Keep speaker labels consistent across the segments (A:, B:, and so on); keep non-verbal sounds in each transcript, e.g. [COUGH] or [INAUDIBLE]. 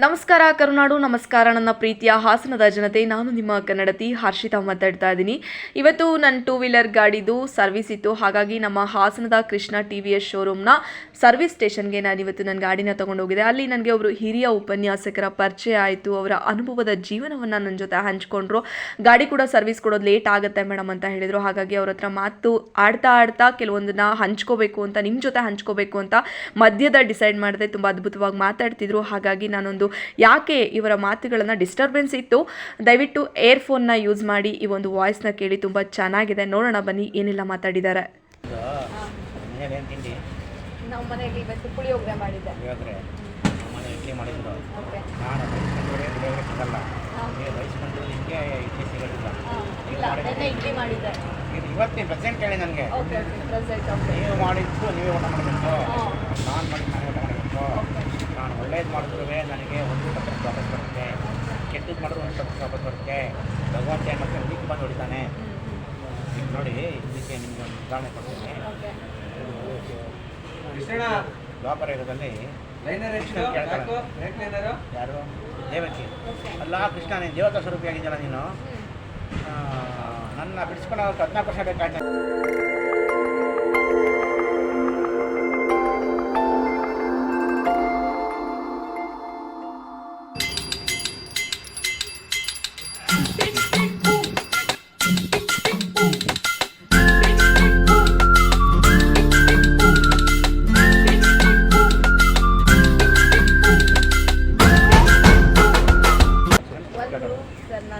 A: ನಮಸ್ಕಾರ, ಕರುನಾಡು. ನಮಸ್ಕಾರ, ನನ್ನ ಪ್ರೀತಿಯ ಹಾಸನದ ಜನತೆ. ನಾನು ನಿಮ್ಮ ಕನ್ನಡತಿ ಹರ್ಷಿತಾ ಮಾತಾಡ್ತಾ ಇದ್ದೀನಿ. ಇವತ್ತು ನನ್ನ ಟೂ ವೀಲರ್ ಗಾಡಿದು ಸರ್ವಿಸ್ ಇತ್ತು. ಹಾಗಾಗಿ ನಮ್ಮ ಹಾಸನದ ಕೃಷ್ಣ ಟಿ ವಿ ಎಸ್ ಶೋರೂಮ್ನ ಸರ್ವಿಸ್ ಸ್ಟೇಷನ್ಗೆ ನಾನು ಇವತ್ತು ನನ್ನ ಗಾಡಿನ ತೊಗೊಂಡೋಗಿದ್ದೆ ಅಲ್ಲಿ ನನಗೆ ಒಬ್ಬರು ಹಿರಿಯ ಉಪನ್ಯಾಸಕರ ಪರಿಚಯ ಆಯಿತು. ಅವರ ಅನುಭವದ ಜೀವನವನ್ನು ನನ್ನ ಜೊತೆ ಹಂಚ್ಕೊಂಡ್ರು. ಗಾಡಿ ಕೂಡ ಸರ್ವಿಸ್ ಕೊಡೋದು ಲೇಟ್ ಆಗುತ್ತೆ ಮೇಡಮ್ ಅಂತ ಹೇಳಿದರು. ಹಾಗಾಗಿ ಅವ್ರ ಹತ್ರ ಮಾತು ಆಡ್ತಾ ಆಡ್ತಾ ಕೆಲವೊಂದನ್ನ ಹಂಚ್ಕೋಬೇಕು ಅಂತ ನಿಮ್ಮ ಜೊತೆ ಹಂಚ್ಕೋಬೇಕು ಅಂತ ಮಧ್ಯದ ಡಿಸೈಡ್ ಮಾಡಿದೆ. ತುಂಬ ಅದ್ಭುತವಾಗಿ ಮಾತಾಡ್ತಿದ್ರು. ಹಾಗಾಗಿ ನಾನೊಂದು ಯಾಕೆ ಇವರ ಮಾತುಗಳನ್ನು ಡಿಸ್ಟರ್ಬೆನ್ಸ್ ಇತ್ತು? ದಯವಿಟ್ಟು ಏರ್ಫೋನ್ನ ಯೂಸ್ ಮಾಡಿ ಈ ಒಂದು ವಾಯ್ಸ್ನ ಕೇಳಿ ತುಂಬ ಚೆನ್ನಾಗಿದೆ. ನೋಡೋಣ ಬನ್ನಿ ಏನೆಲ್ಲ ಮಾತಾಡಿದ್ದಾರೆ.
B: ಮನೇಲಿ ಏನು ತಿಂಡಿ
A: ನಾವು ಮನೆಯಲ್ಲಿ ಇವತ್ತು ಪುಳಿಯೋಗರೆ ಮಾಡಿದ್ದೆ.
B: ಪುಳಿಯೋಗರೆ. ಮನೆ ಇಡ್ಲಿ ಮಾಡಿದ್ರು. ನಾನು ಬಯಸ್ಕೊಂಡ್ರೆ ಪುಳಿಯೋಗರೆ ಸಿಗಲ್ಲ ನೀವು ಬಯಸ್ಕೊಂಡ್ರೆ ನಿಮಗೆ ಇಡ್ಲಿ ಸಿಗೋದಿಲ್ಲ
A: ಇಲ್ಲ ನೆನ್ನೆ ಇಡ್ಲಿ ಮಾಡಿದ್ದೆ.
B: ಇದು ಇವತ್ತೇ ಪ್ರೆಸೆಂಟ್ ಹೇಳಿ ನನಗೆ.
A: Okay okay. ಪ್ರೆಸೆಂಟ್ ಓಕೆ
B: ನೀವು ಮಾಡಿದ್ದು ನೀವೇ ಊಟ ಮಾಡಬೇಕು. ನಾನು ಮಾಡಿ ನಾನೇ ಊಟ ಮಾಡಬೇಕು. ಒಳ್ಳೇದು ಮಾಡಿದ್ರೂ ನನಗೆ ಒಂದು ಪರ್ಸೆಂಟ್ ವಾಪಸ್ ಬರುತ್ತೆ. ಕೆಟ್ಟದ್ದು ಮಾಡಿದ್ರು ಒಂದು ಪರ್ಸೆಂಟ್ ವಾಪಸ್ ಬರುತ್ತೆ. ಭಗವಂತ ಏನು ಮಾಡ್ತಾನೆ ಹುಡುಕಿ ಬಂದು ಹೊಡಿತಾನೆ. ಈಗ ನೋಡಿ ಇದಕ್ಕೆ ನಿಮಗೆ ಒಂದು ಉದಾಹರಣೆ ಕೊಡ್ತೀನಿ.
C: ದ್ವಾಪರಯುಗದಲ್ಲಿ
B: ಯಾರು? ದೇವಕಿ. ಅಲ್ಲ ಕೃಷ್ಣ ನೀನು? ದೇವತಾ ಸ್ವರೂಪಿಯಾಗಿದ್ದಲ್ಲ ನೀನು ನನ್ನ ಬಿಡಿಸ್ಕೊಂಡು ಅವ್ರಿಗೆ ಹದಿನಾಲ್ಕು ವರ್ಷ ಬೇಕಾಯ್ತು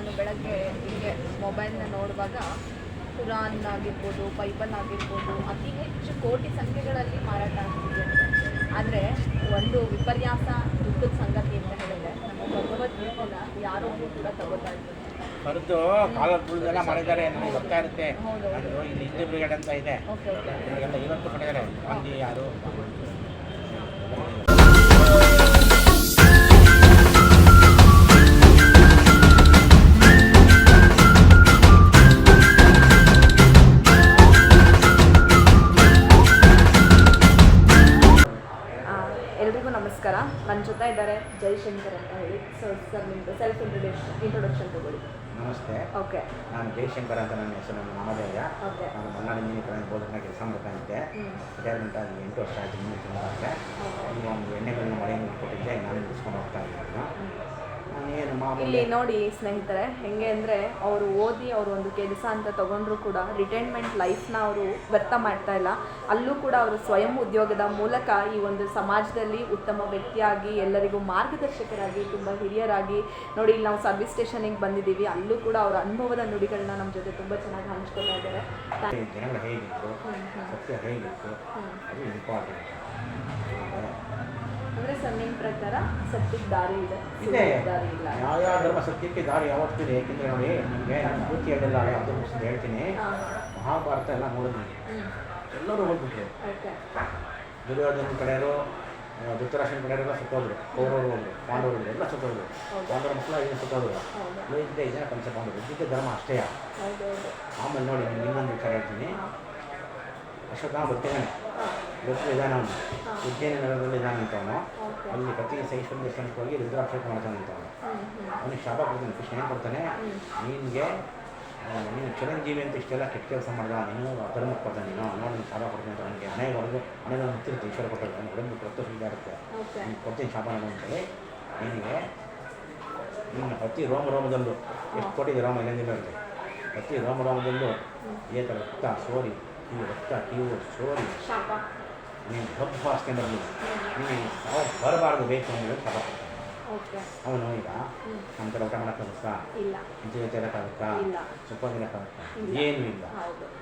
A: ನಾನು ಬೆಳಗ್ಗೆ ಹೀಗೆ ಮೊಬೈಲ್ನ ನೋಡುವಾಗ ಕುರಾನ್ ಆಗಿರ್ಬೋದು ಬೈಬಲ್ ಆಗಿರ್ಬೋದು ಅತಿ ಹೆಚ್ಚು ಕೋಟಿ ಸಂಖ್ಯೆಗಳಲ್ಲಿ ಮಾರಾಟ ಆಗ್ತಿದೆ. ಆದರೆ ಒಂದು ವಿಪರ್ಯಾಸ ದುಃಖದ ಸಂಗತಿ ಅಂತ ಹೇಳಿದ್ರೆ ನಮ್ಮ ಭಗವದ್ಗೀತೆನ ಯಾರೊಬ್ಬರು ಕೂಡ ತಗೋತಾ ಇದ್ದಾರೆ
B: ಕರೆದು ಕಾಲರ್ ಬುಳ್ದೆಲ್ಲ ಮಾಡಿದ್ದಾರೆ ನನಗೆ ಗೊತ್ತಾ ಇರುತ್ತೆ. ಇಲ್ಲಿ ಹಿಂದಿ ಬ್ರಿಗೇಡ್ ಅಂತ ಇದೆ. ಇವತ್ತು ಮಾಡಿದ್ದಾರೆ. ಗಾಂಧಿ ಯಾರು?
A: ಸರ್ ಸೆಲ್ಫ್ ಇಂಟ್ರೊಡಕ್ಷನ್ ಇಂಟ್ರೊಡಕ್ಷನ್ ತಗೊಳ್ಳಿ.
B: ನಮಸ್ತೆ.
A: ಓಕೆ
B: ನಾನು ಜಯಶಂಕರ್ ಅಂತ ನನ್ನ ಹೆಸರು ನನ್ನ ಮಾಮದೇಯ
A: ಓಕೆ
B: ನಾನು ಮಲ್ನಾಡು ಮೀನಿಕರಣ ಬೋಧನೆ ಕೆಲಸ ಮಾಡ್ತಾ ಇದ್ದೆ ರಿಟೈರ್ಮೆಂಟ್ ಆಗಿ ಎಂಟು ವರ್ಷ ಆಯಿತು ಇನ್ನೂ ತಿಂಗಳಾದರೆ ಈಗ ಒಂದು ಎಣ್ಣೆಗಳನ್ನ ಮಳೆಯನ್ನು ಕೊಟ್ಟಿದ್ದೆ ನಾನು ಬಿಡಿಸ್ಕೊಂಡು ಹೋಗ್ತಾ ಇದ್ದೀನಿ ನಾನೇನು ಮಾಮೂಲಿ
A: ಇಲ್ಲಿ ನೋಡಿ ಸ್ನೇಹಿತರೆ ಹೆಂಗೆ ಅಂದರೆ ಅವರು ಓದಿ ಅವರು ಒಂದು ಕೆಲಸ ಅಂತ ತಗೊಂಡ್ರು ಕೂಡ ರಿಟೈರ್ಮೆಂಟ್ ಲೈಫ್ನ ಅವರು ವ್ಯರ್ಥ ಮಾಡ್ತಾ ಇಲ್ಲ. ಅಲ್ಲೂ ಕೂಡ ಅವರು ಸ್ವಯಂ ಉದ್ಯೋಗದ ಮೂಲಕ ಈ ಒಂದು ಸಮಾಜದಲ್ಲಿ ಉತ್ತಮ ವ್ಯಕ್ತಿಯಾಗಿ ಎಲ್ಲರಿಗೂ ಮಾರ್ಗದರ್ಶಕರಾಗಿ ತುಂಬ ಹಿರಿಯರಾಗಿ ನೋಡಿ ಇಲ್ಲಿ ನಾವು ಸರ್ವಿಸ್ ಸ್ಟೇಷನಿಗೆ ಬಂದಿದ್ದೀವಿ. ಅಲ್ಲೂ ಕೂಡ ಅವರ ಅನುಭವದ ನುಡಿಗಳನ್ನ ನಮ್ಮ ಜೊತೆ ತುಂಬ ಚೆನ್ನಾಗಿ ಹಂಚ್ಕೊತಾ ಇದ್ದಾರೆ.
B: ಹೇಗಿತ್ತು ಸತ್ಯ ಹೇಗಿತ್ತು? ಅದು ಇಂಪಾರ್ಟೆಂಟ್
A: ಅಂದರೆ ಸರ್ ನಿಮ್ಮ ಪ್ರಕಾರ ಸತ್ಯದ ದಾರಿ ಇದೆ
B: ಇದೆ.
A: ದಾರಿ ಇಲ್ಲ.
B: ಯಾವ ಯಾವ ಧರ್ಮ ಸತ್ಯಕ್ಕೆ ದಾರಿ ಯಾವತ್ತಿದೆ? ಏಕೆಂದರೆ ನೋಡಿ ನಿಮಗೆ ನಾನು ಪೂರ್ತಿ ಹೇಳಿಲ್ಲ ಯಾವುದೋ ಪುಸ್ತಕ ಹೇಳ್ತೀನಿ. ಮಹಾಭಾರತ ಎಲ್ಲ ನೋಡಿದ್ವಿ. ಎಲ್ಲರೂ ಹೋಗ್ಬಿಟ್ರು.
A: ಓಕೆ.
B: ದುರ್ಯೋಧನ ಕಡೆಯವರು ಧೃತರಾಷ್ಟ್ರನ ಕಡೆಯವರೆಲ್ಲ ಸುತ್ತೋದ್ರು. ಕೌರವರು ಹೋದ್ರು ಪಾಂಡವರು ಎಲ್ಲ ಸುತ್ತೋದ್ರು. ಪಾಂಡವರ ಮಕ್ಕಳು ಇದನ್ನು ಸುತ್ತೋದ್ರು? ಇದನ್ನ ಪಂಚ ಪಾಂಡವರು ಇದ್ದಿದ್ದ ಧರ್ಮ ಅಷ್ಟೇ. ಆಮೇಲೆ ನೋಡಿ ನಿಮ್ಮನ್ನು ಇನ್ನೊಂದು ವಿಚಾರ ಹೇಳ್ತೀನಿ. ಅಶ್ವತ್ಥಾಮ ಬರ್ತೇನೆ ಗೊತ್ತು ಇದ್ದಾನೆ ಉಜ್ಜಯನ ನಗರದಲ್ಲಿ ವಿಧಾನ ಅಂತ ಅವನು
A: ಓಕೆ.
B: ಅಲ್ಲಿ ಸೈಶ್ವರ ದೇವಸ್ಥಾನಕ್ಕೆ ಹೋಗಿ ರುದ್ರಾಕ್ಷೇಪ ಮಾಡ್ತಾನೆ ಅಂತ ಅವನು
A: ಹ್ಮ್ ಹ್ಮ್.
B: ಅವನಿಗೆ ಶಾಪ ಕೊಡ್ತಾನೆ ಕೃಷ್ಣ ಏನು ಕೊಡ್ತಾನೆ? ನಿನಗೆ ನೀನು ಚಿರಂಜೀವಿ ಅಂತ ಇಷ್ಟೆಲ್ಲ ಕೆಟ್ಟ ಕೆಲಸ ಮಾಡ್ದ ನೀನು ಧರ್ಮಕ್ಕೆ ಕೊಡ್ತಾನೆ ನೀನು. ನೋಡಿ ನೀನು ಶಾಪ ಕೊಡ್ತೀನಿ ಅಂತ ನನಗೆ ಹಣೆ ಹೊಡೆದು ಹಣೆಗೆ ಮುತ್ತಿರುತ್ತೆ ಈಶ್ವರ ಕೊಟ್ಟರೆ ಹೊಡೆದು ರಕ್ತ ಸುಳ್ಳ ಇರುತ್ತೆ ನೀನು ಕೊಡ್ತೀನಿ ಶಾಪ ನಾನು ಅಂತೇಳಿ ನಿನಗೆ ನಿನ್ನ ಪ್ರತಿ ರೋಮ ರೋಮದಲ್ಲೂ ಎಷ್ಟು ಕೊಟ್ಟಿದೆ ರೋಮ ಇಲ್ಲಂದಿಲ್ಲ ಇರುತ್ತೆ ಪ್ರತಿ ರೋಮ ರೋಮದಲ್ಲೂ ಏತ ರಕ್ತ ಸೋರಿ ಕಿವು ರಕ್ತ ಕಿವು ಸೋರಿ ನೀನು. ಕಬ್ಬು ವಾಸನೆ ನೀನು ಅವ್ರು ಸಾವು ಬರಬಾರ್ದು ಬೇಕು ಅಂದರೆ ಶಾಪ.
A: ಓಕೆ.
B: ಅವನು ಈಗ. ನಮ್ಮ ಕಡೆ ಊಟ ಮಾಡೋಕ್ಕಾಗುತ್ತಾ ಜೊತೆ ಇರೋಕ್ಕಾಗುತ್ತಾ. ಸುಪ್ಪಂದಿರೋಕ್ಕಾಗುತ್ತಾ
A: ಇಲ್ಲ.
B: ಏನೂ ಇಲ್ಲ.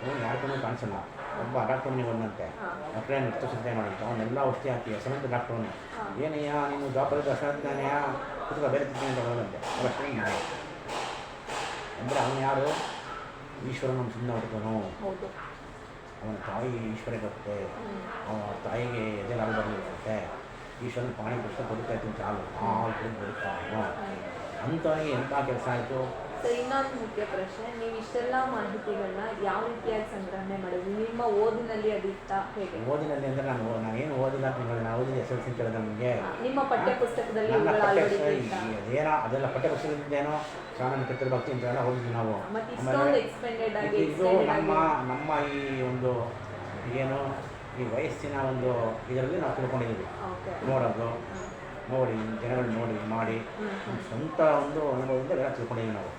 B: ಅವನು ಯಾರಿಗೂ ಕಾಣಿಸಲ್ಲ. ಒಬ್ಬ ಡಾಕ್ಟರ್ನಿಗೆ ಬಂದಂತೆ. ಡಾಕ್ಟ್ರೇ ನಿರ್ತ ಚಿಂತೆ ಮಾಡಿತ್ತು ಅವನ್ನೆಲ್ಲ ಔಷಧಿ ಹಾಕಿ ಹೆಸರಂತ ಡಾಕ್ಟ್ರವನು. ಏನಯ್ಯ ನೀನು ಜಾಬ್ ದರ್ಶನಾನ್ಯ ಕುತ್ಕ ಬೇರೆ ತಿಂತೀನಿ ಅಂತ ಅವಷ್ಟೇ ಮಾಡಿ ಅಂದರೆ ಅವನು ಯಾರು? ಈಶ್ವರನ ಸುಮ್ಮನೆ ಹುಡುಕನು
A: ಹೌದು.
B: ಅವನ ತಾಯಿ ಈಶ್ವರ
A: ಹ್ಮ್.
B: ಅವನ ತಾಯಿಗೆ ಎದೆ ಹಾಲು ಬರಲಿರುತ್ತೆ ಈಶ್ವರನ ಪಾಣಿ ಪುಸ್ತಕ ಬದುಕಾಯ್ತು ಚಾಲು ಹಾಲು ಕುಡಿದು ಅಂತಾಗಿ ಎಂಥ ಕೆಲಸ ಆಯಿತು?
A: ಸರ್ ಇನ್ನೊಂದು ಮುಖ್ಯ ಪ್ರಶ್ನೆ ನೀವು ಇಷ್ಟೆಲ್ಲ ಮಾಹಿತಿಗಳನ್ನ ಯಾವ ರೀತಿಯಾಗಿ ಸಂಗ್ರಹಣೆ ಮಾಡಿದ್ರು? ನಿಮ್ಮ ಓದಿನಲ್ಲಿ ಅದಿತ್ತ ಹೇಗೆ?
B: ಓದಿನಲ್ಲಿ ಅಂದ್ರೆ ನಾನು ನಾನೇನು ಓದಿಲ್ಲ ಅಂತ ನಿಮಗೆ ನಾನು ಓದಿದ ಎಸ್ ಎಲ್ ಸಿ ಕೇಳಿದ ನನಗೆ
A: ಹಾ, ನಿಮ್ಮ ಪಠ್ಯ ಪುಸ್ತಕದಲ್ಲಿ
B: ನನ್ನ
A: ಇವುಗಳ
B: ಪಠ್ಯ? ಏನೋ ಅದೆಲ್ಲ ಪಠ್ಯ ಪುಸ್ತಕದಿಂದೇನೋ ಶ್ರಾವಣ ಭಕ್ತಿ ಅಂತೆಲ್ಲ ಓದಿದ್ವಿ ನಾವು.
A: ಮತ್ತೆ ಇಷ್ಟೊಂದು ಎಕ್ಸ್ಪೆಂಡೆಡ್ ಆಗಿ
B: ಇದು ನಮ್ಮ ನಮ್ಮ ಈ ಒಂದು ಏನು ಈ ವಯಸ್ಸಿನ ಒಂದು ಇದರಲ್ಲಿ ನಾವು ತಿಳ್ಕೊಂಡಿದ್ದೀವಿ. ನೋಡೋದು. ನೋಡಿ ಜನಗಳು ನೋಡಿ ಮಾಡಿ. ನಮ್ಮ ಸ್ವಂತ ಒಂದು ಅನುಭವದಿಂದ ಎಲ್ಲ ತಿಳ್ಕೊಂಡಿದ್ದೀವಿ ನಾವು.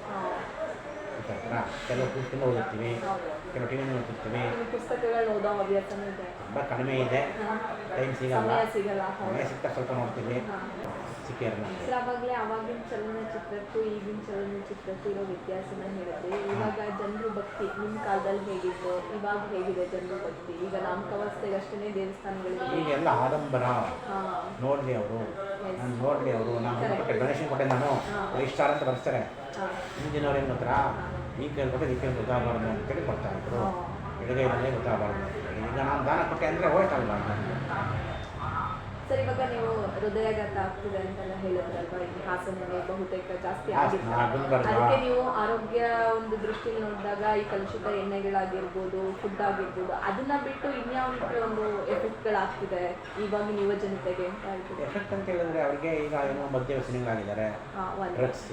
B: ಗೊತ್ತಾಯ್ತಾ ಕೆಲವು ಪುಸ್ತಕ ಓದಿರ್ತೀವಿ ಕೆಲವು ಟಿ ವಿ ನೋಡ್ತಿರ್ತೀವಿ ತುಂಬ ಕಡಿಮೆ ಇದೆ. ಟೈಮ್ ಸಿಗಲ್ಲ.
A: ಸಮಯ
B: ಸಿಗ್ತಾ ಸ್ವಲ್ಪ ನೋಡ್ತೀವಿ. ಸಿಕ್ಕಿದ್ರೆ
A: ಸರ್ ಅವಾಗಲೇ ಅವಾಗಿನ ಚಲನಚಿತ್ರಕ್ಕೂ ಈಗಿನ ಚಲನಚಿತ್ರಕ್ಕೂ ಇರೋ ವ್ಯತ್ಯಾಸನ ಹೇಳಿದ್ರಿ ಇವಾಗ ಜನರು ಭಕ್ತಿ ನಿಮ್ಮ ಕಾಲದಲ್ಲಿ ಹೇಗಿತ್ತು? ಇವಾಗ ಹೇಗಿದೆ ಜನರು ಭಕ್ತಿ? ಈಗ ನಾಮಕಾವಸ್ಥೆಗಷ್ಟೇ ದೇವಸ್ಥಾನಗಳಿದೆ
B: ಈಗೆಲ್ಲ ಆಡಂಬರ. ನೋಡಲಿ ಅವರು. ನಾನು ನೋಡಲಿ ಅವರು. ನಾನು ಕೊಟ್ಟೆ ಡೊನೇಷನ್ ಕೊಟ್ಟೆ ನಾನು. ಸ್ಟಾರ್ ಅಂತ ಬರ್ತಾರೆ ಹಿಂದಿನವ್ರು ಏನು ಗೊತ್ತಾ? ಈ ಕೈ ಕೊಟ್ಟೆ ಈ ಕೈ ಗೊತ್ತಾಗಬಾರ್ದು ಅಂತೇಳಿ ಕೊಡ್ತಾ ಇದ್ರು. ಎಡಗೈನಲ್ಲೇ ಗೊತ್ತಾಗಬಾರ್ದು ಈಗ ನಾನು ದಾನ ಕೊಟ್ಟೆ ಅಂದರೆ ಹೋಯ್ತಲ್ವ?
A: ಸರ್ ಇವಾಗ ನೀವು ಹೃದಯಾಘಾತ ಆಗ್ತಿದೆ ಅಂತೆಲ್ಲ ಹೇಳಿದ್ರಲ್ವಾ ಈ ಹಾಸನಲ್ಲಿ ಬಹುತೇಕ ಜಾಸ್ತಿ
B: ಹಾಸನ,
A: ಆಗಿದೆ ಅದಕ್ಕೆ ನೀವು ಆರೋಗ್ಯ ಒಂದು ದೃಷ್ಟಿಯಲ್ಲಿ ನೋಡಿದಾಗ ಈ ಕಲುಷಿತ ಎಣ್ಣೆಗಳಾಗಿರ್ಬೋದು ಫುಡ್ ಆಗಿರ್ಬೋದು ಅದನ್ನ ಬಿಟ್ಟು ಇನ್ಯಾವ ರೀತಿ ಒಂದು ಎಫೆಕ್ಟ್ಗಳಾಗ್ತಿದೆ ಇವಾಗಿನ ಯುವ ಜನತೆಗೆ ಅಂತ ಹೇಳ್ತಿದೆ
B: ಎಫೆಕ್ಟ್ ಅಂತ ಹೇಳಿದ್ರೆ ಅವರಿಗೆ ಈಗ ಏನೋ ಮದ್ಯ ವ್ಯಸನಿಗಳಾಗಿದ್ದಾರೆ. ಡ್ರಗ್ಸ್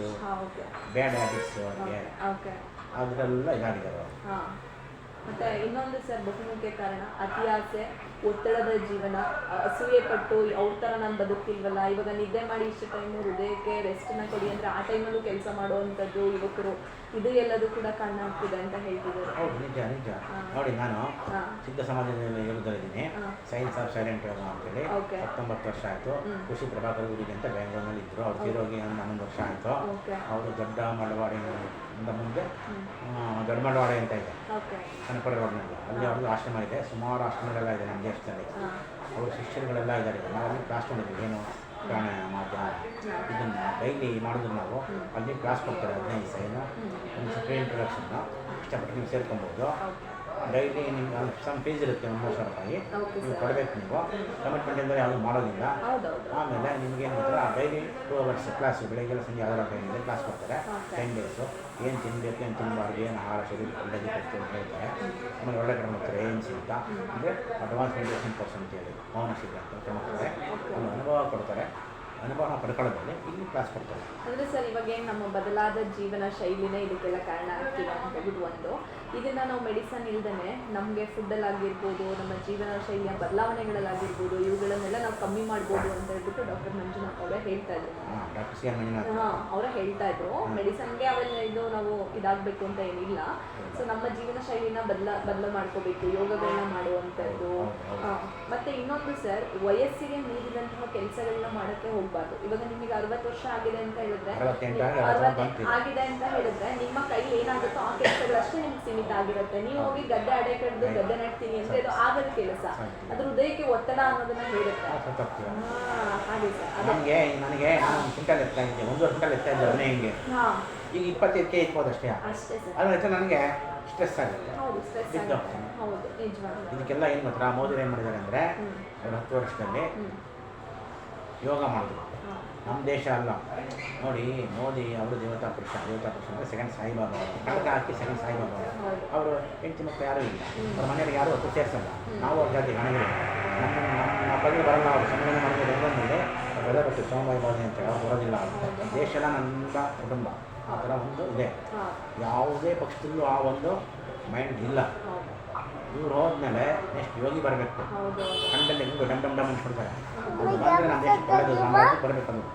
B: ಬ್ಯಾಡ್ ಹ್ಯಾಬಿಟ್ಸ್ ಅವರಿಗೆ. ಅದರೆಲ್ಲ ಇದಾಗಿದ್ದಾರೆ
A: ಮತ್ತೆ ಇನ್ನೊಂದು ಸರ್ ಬಹುಮುಖ್ಯ ಕಾರಣ, ಅತಿ ಆಸೆ, ಒತ್ತಡದ ಜೀವನ. ಅಸೂಯೆ ಪಟ್ಟು ಅವ್ರ ಥರ ನಾನು ಬದುಕ್ತಿಲ್ವಲ್ಲ, ಇವಾಗ ನಿದ್ದೆ ಮಾಡಿ ಇಷ್ಟು ಟೈಮು ಹೃದಯಕ್ಕೆ ರೆಸ್ಟನ್ನ ಕೊಡಿ ಅಂದರೆ ಆ ಟೈಮಲ್ಲೂ ಕೆಲಸ ಮಾಡುವಂಥದ್ದು ಯುವಕರು. ಇದು ಎಲ್ಲದೂ ಕೂಡ ಕಾರಣ ಆಗ್ತಿದೆ ಅಂತ ಹೇಳ್ತಿದ್ದಾರೆ.
B: ಹೌದು ನಿಜ ನಿಜ. ನೋಡಿ ನಾನು ಸಿದ್ಧ ಸಮಾಜದಲ್ಲಿ ಯೋಗದಲ್ಲಿದ್ದೀನಿ ಸೈನ್ಸ್ ಆಫ್ ಸೈಲೆಂಟ್ ಅಂತೇಳಿ. ಹತ್ತೊಂಬತ್ತು ವರ್ಷ ಆಯಿತು. ಖುಷಿ ಪ್ರಭಾಕರ್ ಗುರಿಗೆ ಅಂತ ಬೆಂಗಳೂರಿನಲ್ಲಿ ಇದ್ದರು ಅವ್ರು ತೀರೋಗಿ ಹನ್ನೊಂದು ವರ್ಷ ಆಯಿತು. ಅವರು ದೊಡ್ಡ ಮಳವಾಡಿ ಇಂದ ಮುಂದೆ ದೊಡ್ಡ ಮಳವಾಡಿ ಅಂತ ಇದೆ.
A: ಓಕೆ
B: ಕನಕಪುರ ರೋಡ್ನಲ್ಲಿ. ಅಲ್ಲಿ ಅವ್ರದ್ದು ಆಶ್ರಮ ಇದೆ. ಸುಮಾರು ಆಶ್ರಮಗಳೆಲ್ಲ ಇದೆ ನಮ್ಮ ದೇಶದಲ್ಲಿ ಅವ್ರ ಶಿಷ್ಯರುಗಳೆಲ್ಲ ಇದ್ದಾರೆ. ನಾವಲ್ಲಿ ಕ್ಲಾಸ್ ಮಾಡಿದ್ವಿ ಏನು? ಪ್ರಾಣಾಯಾಮ ಇದನ್ನು ಡೈಲಿ ಮಾಡಿದ್ರು ನಾವು ಅಲ್ಲಿ ಕ್ಲಾಸ್ ಕೊಡ್ತಾರೆ ಹದಿನೈದು ಏನು ಒಂದು ಸೆಕೆಂಡ್ ಇಂಟ್ರಡಕ್ಷನ್ನ ಇಷ್ಟಪಟ್ಟು ನೀವು ಸೇರ್ಕೊಬೋದು. ಡೈಲಿ ನಿಮ್ಗೆ ಸಮ್ ಫೀಸ್ ಇರುತ್ತೆ ಒಂದು ಮೂರು ಸಾವಿರ ರೂಪಾಯಿ ನೀವು ಕೊಡಬೇಕು ನೀವು. ಕಮಿಟ್ಮೆಂಟ್ ಅಂದರೆ ಯಾವುದು ಮಾಡೋದಿಲ್ಲ. ಆಮೇಲೆ ನಿಮ್ಗೆ ಏನು ಮಾಡ್ತಾರೆ ಡೈಲಿ ಟೂ ಅವರ್ಸ್ ಕ್ಲಾಸ್ ಬೆಳಗ್ಗೆ ಸಂಜೆ ಯಾವ್ದಾರ ಟೈಮಿಂದ ಕ್ಲಾಸ್ ಕೊಡ್ತಾರೆ. ಟೆನ್ ಡೇಸು ಏನು ತಿನ್ನಬೇಕು ಏನು ತಿನ್ನಬಾರ್ದು ಏನು ಆಹಾರ ಶರೀರ ಒಳ್ಳೆದು ಕೊಡ್ತೀವಿ ಅಂತ ಹೇಳ್ತಾರೆ. ಆಮೇಲೆ ಒಳ್ಳೆ ಕಡೆ ಮಾಡ್ತಾರೆ ಏನು ಸಿಗುತ್ತಾ ಅಂದರೆ ಅಡ್ವಾನ್ಸ್ ಮೆಡಿಟೇಷನ್ ಕೋರ್ಸ್ ಪರ್ಸೆಂಟ್ ಹೇಳಿ ಮೌನ ಸಿಗುತ್ತೆ ಅಂತ ಮಾಡ್ತಾರೆ ಒಂದು ಅನುಭವ ಕೊಡ್ತಾರೆ. ಅನುಭವ ಪಡ್ಕೊಳ್ಳೋದ್ರಲ್ಲಿ ಇಲ್ಲಿ ಕ್ಲಾಸ್ ಕೊಡ್ತಾರೆ.
A: ಅಂದರೆ ಸರ್ ಇವಾಗ ಏನು ನಮ್ಮ ಬದಲಾದ ಜೀವನ ಶೈಲಿನೇ ಇದಕ್ಕೆಲ್ಲ ಕಾರಣ ಆಗ್ತಿಲ್ಲ ಅಂತ ಹೇಳ್ಬಿಟ್ಟು ಒಂದು ಇದನ್ನ ನಾವು ಮೆಡಿಸನ್ ಇಲ್ದೇ ನಮಗೆ ಫುಡ್ಡಲ್ಲಾಗಿರ್ಬೋದು ನಮ್ಮ ಜೀವನ ಶೈಲಿಯ ಬದಲಾವಣೆಗಳಲ್ಲಾಗಿರ್ಬೋದು ಇವುಗಳನ್ನೆಲ್ಲ ನಾವು ಕಮ್ಮಿ ಮಾಡ್ಬೋದು ಅಂತ ಹೇಳ್ಬಿಟ್ಟು ಡಾಕ್ಟರ್ ಮಂಜುನಾಥ್ ಅವರೇ ಹೇಳ್ತಾ ಇದ್ರು.
B: ಹಾಂ ಡಾಕ್ಟರ್ ಸಿ ಆರ್ ಮಂಜುನಾಥ್.
A: ಹಾ ಅವರೇ ಹೇಳ್ತಾ ಇದ್ರು. ಮೆಡಿಸನ್ಗೆ ಅವೆಲ್ಲ ಇದು ನಾವು ಇದಾಗಬೇಕು ಅಂತ ಏನಿಲ್ಲ. ಸೊ ನಮ್ಮ ಜೀವನ ಶೈಲಿನ ಬದಲ ಬದಲು ಮಾಡ್ಕೋಬೇಕು ಯೋಗಗಳನ್ನ ಮಾಡುವಂಥದ್ದು. ಮತ್ತೆ ಇನ್ನೊಂದು ಸರ್ ವಯಸ್ಸಿಗೆ ಮೀರಿದಂತಹ ಕೆಲಸಗಳನ್ನ ಮಾಡೋಕ್ಕೆ ಹೋಗ್ಬಾರ್ದು. ಇವಾಗ ನಿಮಗೆ ಅರವತ್ತು ವರ್ಷ ಆಗಿದೆ ಅಂತ ಹೇಳಿದ್ರೆ. ಆಗಿದೆ ಅಂತ ಹೇಳಿದ್ರೆ ನಿಮ್ಮ ಕೈ ಏನಾಗುತ್ತೋ ಆ ಕೆಲಸಗಳಷ್ಟೇ ನಿಮ್ಗೆ ಸೀಮಿತ ಆಗಿರುತ್ತೆ. ನೀವು ಹೋಗಿ ಗದ್ದೆ ಅಡೆ ಕಡ್ದು ಗದ್ದೆ ನಡ್ತೀನಿ ಅಂದ್ರೆ ಇದು ಆಗದ ಕೆಲಸ. ಅದ್ರ ಹೃದಯಕ್ಕೆ ಒತ್ತಡ ಅನ್ನೋದನ್ನ ಹೇಳುತ್ತೆ. ಹಾಗೆ ಸರ್.
B: ನನಗೆ ನನಗೆ ನಾನು ಒಂದು ಕ್ವಿಂಟಲ್ ಎತ್ತಾ ಇದ್ದೆ ಒಂದೂವರೆ ಕ್ವಿಂಟಲ್ ಎತ್ತಾ ಇದ್ದೆ ಅದನ್ನೇ ಹಿಂಗೆ. ಈಗ ಇಪ್ಪತ್ತೈದು ಕೆ ಇರ್ಬೋದು ಅಷ್ಟೇ ಅದ್ರ ಜೊತೆ ನನಗೆ ಸ್ಟ್ರೆಸ್ ಆಗುತ್ತೆ. ಇದಕ್ಕೆಲ್ಲ ಏನು ಮಾತ್ರ ಮೋದಿ ಏನು ಮಾಡಿದ್ದಾರೆ ಅಂದರೆ ಅವ್ರು ಹತ್ತು ವರ್ಷದಲ್ಲಿ ಯೋಗ ಮಾಡಿದ್ರು ನಮ್ಮ ದೇಶ ಅಲ್ಲ. ನೋಡಿ ಮೋದಿ ಅವರು ದೇವತಾ ಪುರುಷ ದೇವತಾ ಪುರುಷ ಅಂದರೆ ಸೆಕೆಂಡ್ ಸಾಯಿಬಾಬಾ ಅವರು. ಕಟಕ ಹಾಕಿ ಸೆಕೆಂಡ್ ಸಾಯಿಬಾಬಾ ಅವರು. ಅವರು ಹೆಂಡತಿ ಮಕ್ಕಳು ಯಾರೂ ಇಲ್ಲ. ಅವ್ರ ಮನೆಯಲ್ಲಿ ಯಾರೂ ಹೊತ್ತು ಸೇರಿಸಲ್ಲ. ನಾವು ಅವ್ರ ಜಾತಿ ಹಣಗಳು ನಮ್ಮ ನಮ್ಮ ಬಗ್ಗೆ ಬರಲ್ಲ ಅವರು. ಸಂಬಂಧ ಮಾಡಿದ ಬಂದಮೇಲೆ ಬೆಲೆ ಬಟ್ಟು ಸೋಮವಾರ ಬಾಧೆ ಅಂತ ಯಾರು ಬರೋದಿಲ್ಲ ಅವ್ರು. ದೇಶ ಎಲ್ಲ ನನ್ನ ಕುಟುಂಬ. ಆ ಥರ ಒಂದು ಇದೆ. ಯಾವುದೇ ಪಕ್ಷದಲ್ಲೂ ಆ ಒಂದು ಮೈಂಡ್ ಇಲ್ಲ. ಇವ್ರು ಹೋದ್ಮೇಲೆ ನೆಕ್ಸ್ಟ್ ಯೋಗಿ ಬರಬೇಕು. ಕಂಡಲ್ಲಿ ಹೆಂಗು ಡಮ್ ಡಮ್ ಡಮ್ ಅನ್ಸ್ಬಿಡ್ತಾರೆ ಅದು ಬಂದರೆ ನಮ್ಮ ದೇಶಕ್ಕೆ ಒಳ್ಳೆಯದು ನಮ್ಮ ರಾಜ್ಯಕ್ಕೆ ಬರಬೇಕು ಅನ್ನೋದು.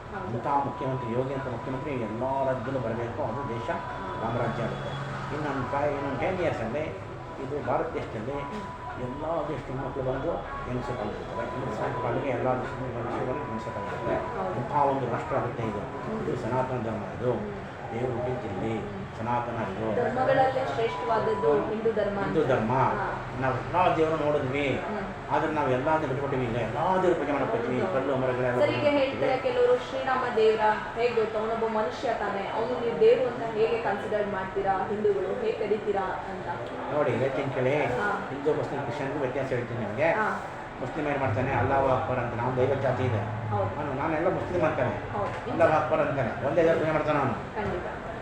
B: ಮುಖ್ಯಮಂತ್ರಿ ಯೋಗಿ ಅಂತ ಮುಖ್ಯಮಂತ್ರಿ ಎಲ್ಲ ರಾಜ್ಯದಲ್ಲೂ ಬರಬೇಕು. ಅದು ದೇಶ ಸಾಮ್ರಾಜ್ಯ ಆಗುತ್ತೆ. ಇನ್ನೊಂದು ಫೈ ಇನ್ನೊಂದು ಟೆನ್ ಇಯರ್ಸಲ್ಲಿ ಇದು ಭಾರತ ದೇಶದಲ್ಲಿ ಎಲ್ಲ ದೇಶದ ಮಕ್ಕಳು ಬಂದು ಪಾಲಿಗೆ ಎಲ್ಲ ದೇಶದ ಮನುಷ್ಯರು ಹೆಂಗಸ ಕಲಿತಿರ್ತಾರೆ ಇಂಥ ಒಂದು ರಾಷ್ಟ್ರ ಆಗುತ್ತೆ ಇದು. ಇದು ಸನಾತನ ಧರ್ಮ ಇದು. ದೇವರು ಹುಟ್ಟಿದ್ದಿಲ್ಲಿ ಸನಾತನ ಇದು
A: ಧರ್ಮಗಳಲ್ಲೇ ಶ್ರೇಷ್ಠವಾದದ್ದು ಹಿಂದೂ ಧರ್ಮ.
B: ಹಿಂದೂ. ನಾವು ಎಲ್ಲ ದೇವರು ನೋಡಿದ್ವಿ. ಆದ್ರೆ ನಾವು ಎಲ್ಲಾದ್ರೂ ಬಿಟ್ಕೊಟ್ಟಿವಿ ಈಗ ಎಲ್ಲ ದೇವ್ರ ಪೂಜೆ ಮಾಡ್ಕೊತೀವಿ ಕಲ್ಲು ಮರಗಳೆಲ್ಲ
A: ಹೇಳ್ತಾರೆ ಕೆಲವರು ಶ್ರೀರಾಮ ದೇವರ ಹೇಗೆ ಅವನೊಬ್ಬ ಮನುಷ್ಯ ತಾನೆ. ಅವನು ನೀವು ದೇವರು ಅಂತ ಹೇಗೆ ಕನ್ಸಿಡರ್ ಮಾಡ್ತೀರಾ? ಹಿಂದೂಗಳು ಹೇಗೆ ಕರೀತೀರಾ ಅಂತ.
B: ನೋಡಿ ಹೇಳ್ತೀನಿ ಕೇಳಿ. ಹಿಂದೂ ಮುಸ್ಲಿಂ ಕ್ರಿಶ್ಚಿಯನ್ಗೂ ವ್ಯತ್ಯಾಸ ಹೇಳ್ತೀನಿ ನಿಮಗೆ.
A: ಹಾ.
B: ಮುಸ್ಲಿಂ ಏನು ಮಾಡ್ತಾನೆ? ಅಲ್ಲಾಹ್ ಅಕ್ಬರ್ ಅಂತ. ನಾವು ದೈವ ಜಾತಿ ಇದೆ. ನಾನೆಲ್ಲ ಮುಸ್ಲಿಂ ಅಂತಾನೆ. ಅಲ್ಲಾಹ್ ಅಕ್ಬರ್ ಅಂತಾನೆ. ಒಂದೇ ದೇವ್ರ ಪೂಜೆ ಮಾಡ್ತಾನೆ ಅವನು.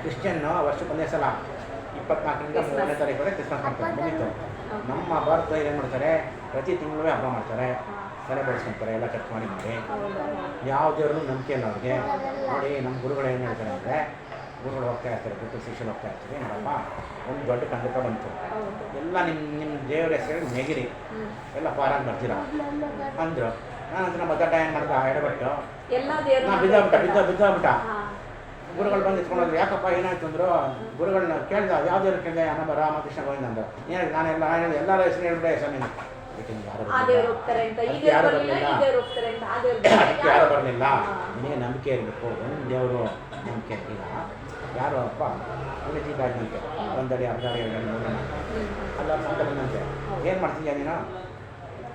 B: ಕ್ರಿಶ್ಚಿಯನ್ನು ವರ್ಷಕ್ಕೆ ಒಂದೇ ಸಲ. ಇಪ್ಪತ್ನಾಲ್ಕರಿಂದ. ಮೂರನೇ ತಾರೀಕು ಕ್ರಿಸ್ಮಸ್ ಮಾಡ್ತಾರೆ. ಮುಗೀತು. ನಮ್ಮ ಭಾರತದಲ್ಲಿ ಏನು ಮಾಡ್ತಾರೆ? ಪ್ರತಿ ತಿಂಗಳು ಹಬ್ಬ ಮಾಡ್ತಾರೆ. ತಲೆ ಬೆಳೆಸ್ಕೊಂತಾರೆ ಎಲ್ಲ ಖರ್ಚು ಮಾಡಿ ಮಾಡಿ. ಯಾವ ದೇವ್ರನ್ನೂ ನಂಬಿಕೆ ಇಲ್ಲ ಅವ್ರಿಗೆ. ನೋಡಿ ನಮ್ಮ ಗುರುಗಳು ಏನು ಹೇಳ್ತಾರೆ ಅಂದರೆ ಗುರುಗಳು ಹೋಗ್ತಾ ಇರ್ತಾರೆ ಗುರುತು ಶಿಷ್ಯರು ಹೋಗ್ತಾ ಇರ್ತಾರೆ. ನೋಡಪ್ಪ ಒಂದು ದೊಡ್ಡ ಖಂಡಿತ ಬಂತು. ಎಲ್ಲ ನಿಮ್ಮ ನಿಮ್ಮ ದೇವರ ಹೆಸರು ನೆಗಿರಿ. ಎಲ್ಲ ಪಾರಾಗಿ ಬರ್ತೀರಾ? ಅಂದರು ನಾನು ನಮ್ಮ ದಡ್ಡ ಏನು ಮಾಡ್ದ? ಎಡಬಿಟ್ಟು. ನಾ ಬಿದ್ದೋಗ್ಬಿಟ್ಟ ಬಿದ್ದ ಬಿದ್ದೋಗ್ಬಿಟ್ಟ. ಗುರುಗಳು ಬಂದು ಇಟ್ಕೊಂಡೋದ್ರು ಯಾಕಪ್ಪ ಏನಾಯ್ತು ಅಂದರು ಗುರುಗಳನ್ನ ಕೇಳ್ದ ಯಾವ ಕೇಳ್ದೆ ನಮ್ಮ ರಾಮಕೃಷ್ಣ ಗೋವಿಂದ ಅಂದ ಏನ ನಾನೆಲ್ಲ ನಾನು ಎಲ್ಲರ ಹೆಸರು ಹೇಳ್ಬಿಟ್ಟೆ ಸ್ವಾಮಿ. ಯಾರು ಬರ್ಲಿಲ್ಲ. [COUGHS] ಯಾರು
A: ಬರ್ಲಿಲ್ಲ.
B: ನಿನಗೆ ನಂಬಿಕೆ ಇರಬೇಕು ಒಂದು ದೇವರು ನಂಬಿಕೆ ಇಲ್ಲ. ಯಾರು ಅಪ್ಪ ಉಳಿದಿದ್ದಾಗಂತೆ ಒಂದಡಿ ಅರ್ಧಡಿ ಎರಡು ಅಡಿ ಮೂರು ಅಡಿ. ಅಲ್ಲ ಸಂತ ಬಂದಂತೆ. ಏನು ಮಾಡ್ತಿದ್ದೀಯ ನೀನು?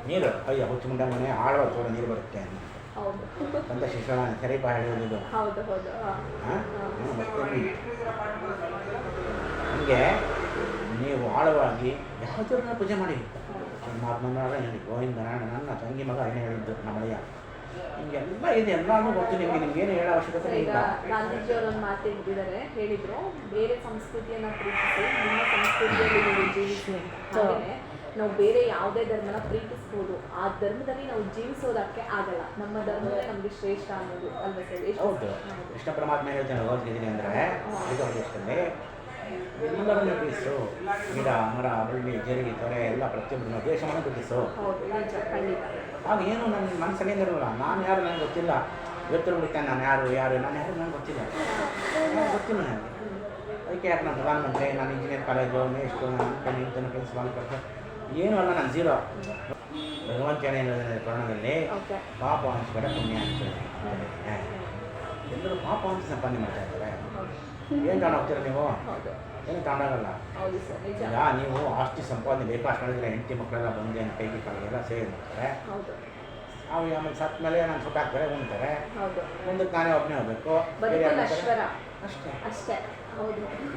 B: ನೀರು. ಅಯ್ಯ ಹುಚ್ಚು ಮುಂಡ ಮನೆ ಆಳುವ ತೋರ ನೀರು ಬರುತ್ತೆ ಅಂತ ಶಿಕ್ಷಣ ಸರಿ ಬಾ ಹೇಳೋದು
A: ಹೌದು ಹೌದು. ಹಾ.
B: ನಿಮಗೆ ನೀವು ಆಳವಾಗಿ ಯಾವುದನ್ನ ಪೂಜೆ ಮಾಡಿ. ಪರಮಾತ್ಮನಾರ ಹೇಳಿ ಗೋವಿಂದ ನಾರಾಯಣ ನನ್ನ ತಂಗಿ ಮಗ ಅಣ್ಣ ಹೇಳಿದ್ದು ನಮ್ಮಯ್ಯ ನಿಮಗೆಲ್ಲ ಇದೆ ಎಲ್ಲಾನು ಗೊತ್ತು ನಿಮಗೆ ನಿಮ್ಗೇನು ಹೇಳೋ ಅವಶ್ಯಕತೆ ಇಲ್ಲ.
A: ಗಾಂಧೀಜಿಯವರು ಒಂದು ಮಾತು ಹೇಳಿದ್ದಾರೆ ಹೇಳಿದ್ರು ಬೇರೆ ಸಂಸ್ಕೃತಿಯನ್ನ ಪ್ರೀತಿಸಿ ನಿಮ್ಮ ಸಂಸ್ಕೃತಿಯಲ್ಲಿ ನೀವು ಜೀವಿಸಿ ಅಂತ. ನಾವು ಬೇರೆ ಯಾವುದೇ ಧರ್ಮನ ಪ್ರೀತಿಸ್ಬೋದು ಆ ಧರ್ಮದಲ್ಲಿ ನಾವು ಜೀವಿಸೋದಕ್ಕೆ ಆಗಲ್ಲ. ನಮ್ಮ ಧರ್ಮವೇ ನಮಗೆ ಶ್ರೇಷ್ಠ ಅನ್ನೋದು ಅಲ್ವಾ ಸರ್?
B: ಹೌದು. ಕೃಷ್ಣ ಪರಮಾತ್ಮ ಹೇಳ್ತಾನೆ ಭಗವದ್ಗೀತೆ ಅಂದರೆ ಎಲ್ಲರನ್ನು ಪ್ರೀತಿಸು ಗಿಡ ಮರ ಬಳ್ಳಿ ಜರಿ ತೊರೆ ಎಲ್ಲ ಪ್ರತಿಯೊಬ್ಬರನ್ನು ದೇಶವನ್ನು ಪ್ರೀತಿಸು ಆಗ ಏನು ನನ್ನ ಮನಸ್ಸಲ್ಲಿ ಏನಿರಲ್ಲ ನಾನು ಯಾರು ನನಗೆ ಗೊತ್ತಿಲ್ಲ. ಇವತ್ತು ಹುಡುಕ್ತಾನೆ ನಾನು ಯಾರು ಯಾರು ನಾನು ಯಾರು ನನಗೆ ಗೊತ್ತಿಲ್ಲ. ಗೊತ್ತಿಲ್ಲ ನನಗೆ. ಅದಕ್ಕೆ ಯಾಕೆ ನಾನು ಪ್ರಧಾನಮಂತ್ರಿ ನಾನು ಇಂಜಿನಿಯರ್ ಕಾಲೇಜು ಮೇಷ್ಟು ನಾನು ಇಂಥ ಪ್ರಿನ್ಸಿಪಾಲ್ ಕೆಲಸ ಏನೂ ಅಲ್ಲ ನಾನು ಜೀರೋ ಭಗವಂತ ಏನು ಹೇಳಿದಾನೆ ಪುರಾಣದಲ್ಲಿ
A: ಓಕೆ
B: ಪಾಪ ಅನಿಸ್ಬೇಡ ಪುಣ್ಯ ಅನಿಸ್ಬೇಡ. ಎಲ್ಲರೂ ಪಾಪ ಅಂತ ಸಂಪಾದನೆ ಮಾಡ್ತಾ ಇದ್ದಾರೆ. ಏನು ಕಾಣ ಹೋಗ್ತೀರ ನೀವು? ಏನು ಕಾಣಾಗಲ್ಲ
A: ಹೌದು ಸರ್ ನಿಜ.
B: ಈಗ ನೀವು ಆಸ್ತಿ ಸಂಪಾದನೆ ಬೇಕಾಷ್ಟು ಮಾಡಿದ್ರೆ ಹೆಂಡತಿ ಮಕ್ಕಳೆಲ್ಲ ಬಂದು ಏನು ಕೈಗೆ ಕಾಲಿಗೆಲ್ಲ ಸೇವೆ ಮಾಡ್ತಾರೆ.
A: ಹೌದು.
B: ಅವು ಆಮೇಲೆ ಸತ್ತ ಮೇಲೆ ನಾನು ಸುಟ್ಟಾಕ್ತಾರೆ ಉಣ್ತಾರೆ.
A: ಹೌದು.
B: ಮುಂದಕ್ಕೆ ನಾನೇ ಒಬ್ಬನೇ ಹೋಗ್ಬೇಕು? ಅಷ್ಟೇ.
A: ಅಷ್ಟೇ.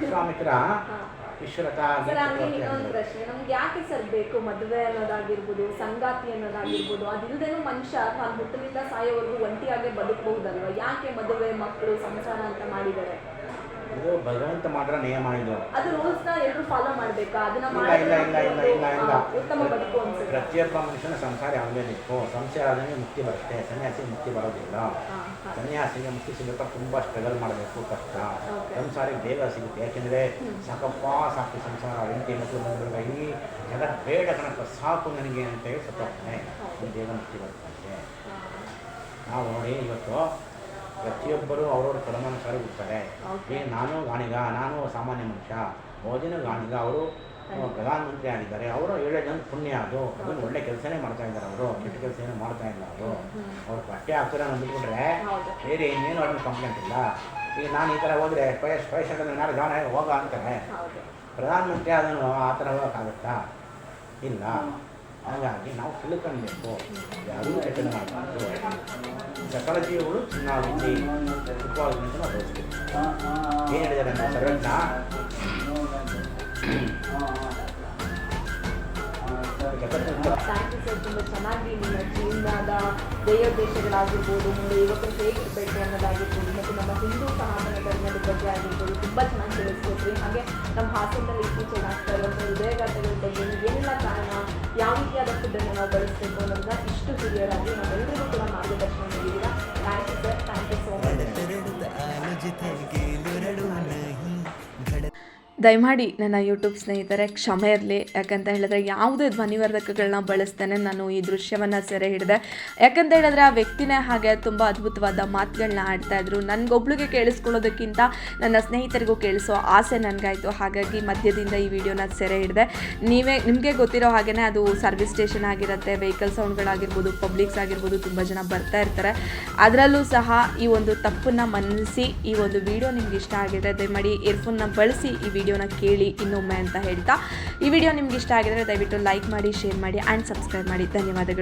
A: ಸ್ವಾಮಿತ್ರ.
B: ವಿಶ್ವರಥ
A: ಸರ್ ಹಂಗೆ ಇನ್ನೊಂದು ಪ್ರಶ್ನೆ ನಮ್ಗೆ ಯಾಕೆ ಸರ್ ಬೇಕು ಮದುವೆ ಅನ್ನೋದಾಗಿರ್ಬೋದು ಸಂಗಾತಿ ಅನ್ನೋದಾಗಿರ್ಬೋದು ಅದಿಲ್ದೇನೂ ಮನುಷ್ಯ ತಾನು ಹುಟ್ಟಿನಿಂದ ಸಾಯೋವರೆಗೂ ಒಂಟಿಯಾಗೆ ಬದುಕಬಹುದಲ್ವಾ? ಯಾಕೆ ಮದುವೆ ಮಕ್ಕಳು ಸಂಸಾರ ಅಂತ ಮಾಡಿದ್ದಾರೆ?
B: ಇದು ಭಗವಂತ ಮಾತ್ರ ನಿಯಮ ಇದು.
A: ಅದು ರೂಲ್ಸ್ನ ಎಲ್ಲರೂ ಫಾಲೋ ಮಾಡಬೇಕಾ? ಅದನ್ನ
B: ಇಲ್ಲ ಇಲ್ಲ ಇಲ್ಲ ಇಲ್ಲ ಇಲ್ಲ ಇಲ್ಲ.
A: ಉತ್ತಮ ಬದುಕು ಅನ್ಸುತ್ತೆ.
B: ಪ್ರತಿಯೊಬ್ಬ ಮನುಷ್ಯನ ಸಂಸಾರ ಆಗಲೇಬೇಕು ಸಂಸಾರ ಆದಂಗೆ ಮುಕ್ತಿ ಬರುತ್ತೆ. ಸನ್ಯಾಸಿ ಮುಕ್ತಿ ಬರೋದಿಲ್ಲ. ಸನ್ಯಾಸಿಗೆ ಮುಕ್ತಿ ಸಿಗಬೇಕಾದ್ರೆ ತುಂಬ ಸ್ಟ್ರಗಲ್ ಮಾಡಬೇಕು ಕಷ್ಟ. ಸಂಸಾರಿಗೆ ಬೇಗ ಸಿಗುತ್ತೆ. ಯಾಕೆಂದರೆ ಸಾಕಪ್ಪ ಸಾಕು ಸಂಸಾರ. ಹೆಂಡತಿ ಮಕ್ಕಳು ಬಂದಾಗ ಈ ಜಗತ್ ಬೇಡ ಕಣಪ್ಪ. ಸಾಕು ನನಗೆ ಅಂತ ಹೇಳಿ ಸತ್ತೋಗ್ತಾನೆ. ಬೇಗ ಮುಕ್ತಿ ಬರುತ್ತೆ. ನಾವು ನೋಡಿ ಇವತ್ತು ಪ್ರತಿಯೊಬ್ಬರು ಅವ್ರವ್ರ ಕರ್ಮಾನುಸಾರ ಇರ್ತಾರೆ. ಏ ನಾನು ಗಾಣಿಗ ನಾನು ಸಾಮಾನ್ಯ ಮನುಷ್ಯ ಮೋದಿನ ಗಾಣಿಗ ಅವರು ಪ್ರಧಾನಮಂತ್ರಿ ಆಗಿದ್ದಾರೆ ಅವರು ಏಳೇ ಜನ ಪುಣ್ಯ ಅದು ಅದನ್ನು ಒಳ್ಳೆ ಕೆಲಸನೇ ಮಾಡ್ತಾ ಇದ್ದಾರೆ ಅವರು ಕೆಟ್ಟ ಕೆಲಸ ಏನೂ ಮಾಡ್ತಾ ಇಲ್ಲ ಅವರು. ಅವ್ರು ಪಠ್ಯ ಹಾಕ್ತಾರೆ
A: ಅಂದ್ಬಿಟ್ರೆ
B: ಬೇರೆ ಇನ್ನೇನು ಅವ್ರನ್ನ ಕಂಪ್ಲೇಂಟ್ ಇಲ್ಲ. ಈಗ ನಾನು ಈ ಥರ ಹೋದರೆ ಸ್ಪೈಸ್ ಸ್ಪೈಸ್ ನಾನು ಜಾಣ ಹೋಗ ಅಂತಾರೆ. ಪ್ರಧಾನಮಂತ್ರಿ ಅದನ್ನು ಆ ಥರ ಹೋಗೋಕ್ಕಾಗುತ್ತಾ? ಇಲ್ಲ. ಹಾಗಾಗಿ ನಾವು ತಿಳ್ಕೊಳ್ಬೇಕು ಯಾರೂ ಕೆಟ್ಟದ ಸಕಲ ಜೀವಗಳು ಚಿನ್ನಾಗಿ ಸುಖವಾಗಿ ನಾವು ಬಯಸ್ತೀವಿ ಏನು ಹೇಳಿದ್ದಾರೆ ನಮ್ಮ ಸರ್ವಜ್ಞ?
A: ತುಂಬ ಚೆನ್ನಾಗಿ ನಿಮ್ಮ ಜೀವನದ ದೇಯೋದ್ದೇಶಗಳಾಗಿರ್ಬೋದು ಮುಂದೆ ಯುವಕರು ಅನ್ನೋದಾಗಿರ್ಬೋದು, ಮತ್ತು ನಮ್ಮ ಹಿಂದೂ ಸನಾತನ ಬಗ್ಗೆ ಆಗಿರ್ಬೋದು, ತುಂಬ ಚೆನ್ನಾಗಿ ತಿಳಿಸ್ಕೊಟ್ರಿ. ಹಾಗೆ ನಮ್ಮ ಹಾಸನದಲ್ಲಿ ಇತ್ತೀಚೆಗೆ ಆಗ್ತಾ ದಯಮಾಡಿ ನನ್ನ ಯೂಟ್ಯೂಬ್ ಸ್ನೇಹಿತರೆ, ಕ್ಷಮೆ ಇರಲಿ. ಯಾಕಂತ ಹೇಳಿದ್ರೆ ಯಾವುದೇ ಧ್ವನಿವರ್ಧಕಗಳನ್ನ ಬಳಸ್ತೇನೆ ನಾನು ಈ ದೃಶ್ಯವನ್ನು ಸೆರೆ ಹಿಡಿದೆ. ಯಾಕಂತ ಹೇಳಿದ್ರೆ ಆ ವ್ಯಕ್ತಿನೇ ಹಾಗೆ ತುಂಬ ಅದ್ಭುತವಾದ ಮಾತುಗಳನ್ನ ಆಡ್ತಾಯಿದ್ರು ನನಗೊಬ್ಳಿಗೆ ಕೇಳಿಸ್ಕೊಳ್ಳೋದಕ್ಕಿಂತ ನನ್ನ ಸ್ನೇಹಿತರಿಗೂ ಕೇಳಿಸೋ ಆಸೆ ನನಗಾಯಿತು. ಹಾಗಾಗಿ ಮಧ್ಯದಿಂದ ಈ ವಿಡಿಯೋನ ಸೆರೆ ಹಿಡಿದೆ. ನೀವೇ, ನಿಮಗೆ ಗೊತ್ತಿರೋ ಹಾಗೆಯೇ ಅದು ಸರ್ವಿಸ್ ಸ್ಟೇಷನ್ ಆಗಿರುತ್ತೆ, ವೆಹಿಕಲ್ ಸೌಂಡ್ಗಳಾಗಿರ್ಬೋದು, ಪಬ್ಲಿಕ್ಸ್ ಆಗಿರ್ಬೋದು, ತುಂಬ ಜನ ಬರ್ತಾ ಇರ್ತಾರೆ. ಅದರಲ್ಲೂ ಸಹ ಈ ಒಂದು ತಪ್ಪನ್ನು ಮನ್ನಿಸಿ ಈ ಒಂದು ವಿಡಿಯೋ ನಿಮ್ಗೆ ಇಷ್ಟ ಆಗಿದೆ ದಯಮಾಡಿ ಇಯರ್ಫೋನ್ನ ಬಳಸಿ ಈ ವಿಡಿಯೋನ ಕೇಳಿ ಇನ್ನೊಮ್ಮೆ ಅಂತ ಹೇಳ್ತಾ ಈ ವಿಡಿಯೋ ನಿಮ್ಗೆ ಇಷ್ಟ ಆಗಿದ್ರೆ ದಯವಿಟ್ಟು ಲೈಕ್ ಮಾಡಿ ಶೇರ್ ಮಾಡಿ ಆ್ಯಂಡ್ ಸಬ್ಸ್ಕ್ರೈಬ್ ಮಾಡಿ. ಧನ್ಯವಾದಗಳು.